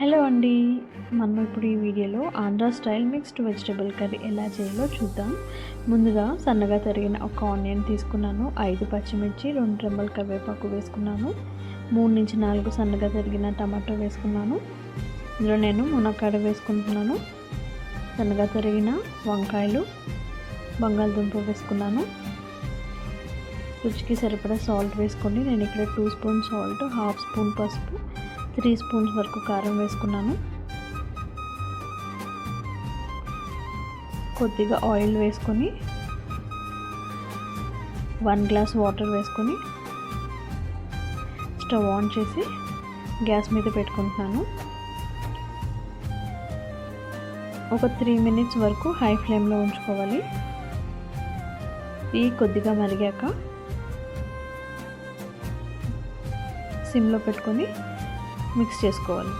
Hello అండి. మనం ఇప్పుడు ఈ వీడియోలో Andhra style mixed vegetable curry ఎలా చేయాలో చూద్దాం. ముందుగా సన్నగా తరిగిన ఒక ఆనియన్ తీసుకున్నాను. ఐదు పచ్చిమిర్చి రెండు రెమ్మల కరివేపాకు వేసుకున్నాను. మూడు నుంచి నాలుగు సన్నగా తరిగిన టమాటో వేసుకున్నాను. ఇందులో నేను మునక్కాడ వేసుకుంటున్నాను. సన్నగా తరిగిన వంకాయలు బంగాళదుంప వేసుకున్నాను. రుచికి సరిపడా సాల్ట్ వేసుకోండి. నేను ఇక్కడ two spoon salt half spoon పసుపు త్రీ స్పూన్స్ వరకు కారం వేసుకున్నాను. కొద్దిగా ఆయిల్ వేసుకొని వన్ గ్లాస్ వాటర్ వేసుకొని స్టవ్ ఆన్ చేసి గ్యాస్ మీద పెట్టుకుంటున్నాను. ఒక త్రీ మినిట్స్ వరకు హై ఫ్లేమ్లో ఉంచుకోవాలి. ఇవి కొద్దిగా మరిగాక సిమ్లో పెట్టుకొని మిక్స్ చేసుకోవాలి.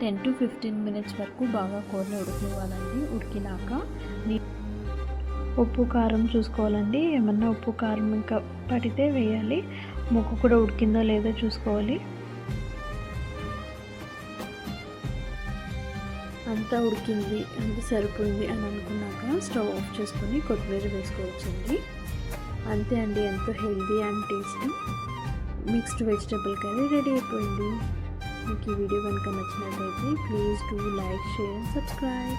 టెన్ టు ఫిఫ్టీన్ మినిట్స్ వరకు బాగా కూరని ఉడికివ్వాలండి. ఉడికినాక ఉప్పు కారం చూసుకోవాలండి. ఏమన్నా ఉప్పు కారం ఇంకా పడితే వేయాలి. ముక్కు కూడా ఉడికిందో లేదో చూసుకోవాలి. అంతా ఉడికింది అంత సరిపోయింది అని అనుకున్నాక స్టవ్ ఆఫ్ చేసుకొని కొత్తిమీర వేసుకోవచ్చండి. అంతే అండి ఎంతో healthy and tasty mixed vegetable curry ready అయిపోయింది. మీకు ఈ వీడియో కనుక నచ్చినట్లయితే please do like share subscribe.